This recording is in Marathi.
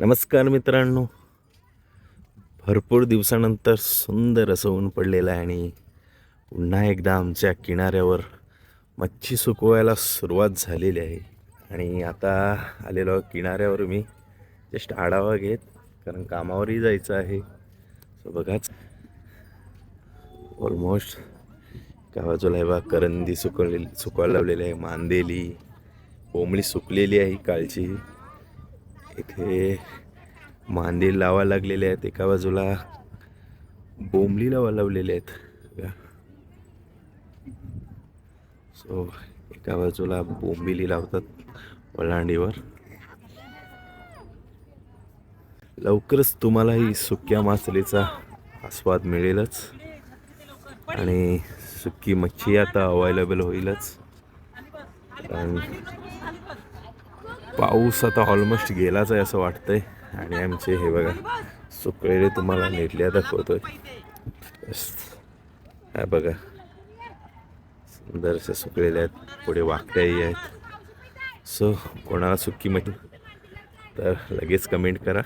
नमस्कार मित्रांनो. भरपूर दिवसानंतर सुंदर असं ऊन पडलेलं आहे आणि पुन्हा एकदा आमच्या किनाऱ्यावर मच्छी सुकवायला सुरुवात झालेली आहे. आणि आता आलेलो किनाऱ्यावर मी. जस्ट आढावा घेत कारण कामावरही जायचं आहे. सो बघाच. ऑलमोस्ट एका बाजूला हे बा करंदी सुकवलेली सुकवायला लावलेली आहे मांदेली. कोंबडी सुकलेली आहे कालची. इथे मांदे लावा लागलेले आहेत एका बाजूला बोंबली लावा लावलेले आहेत. सो एका बाजूला बोंबिली लावतात ओलांडीवर. लवकरच तुम्हालाही सुक्या मासलीचा आस्वाद मिळेलच. आणि सुकी मच्छी आता अवेलेबल होईलच. कारण पाऊस आता ऑलमोस्ट गेलाच आहे असं वाटतंय. आणि आमचे हे बघा सुकलेले तुम्हाला नेटल्या दाखवतोय. बस. हा बघा. सुंदर असे सुकलेले आहेत. पुढे वाकड्याही आहेत. सो कोणाला सुकी म्हटलं तर लगेच कमेंट करा.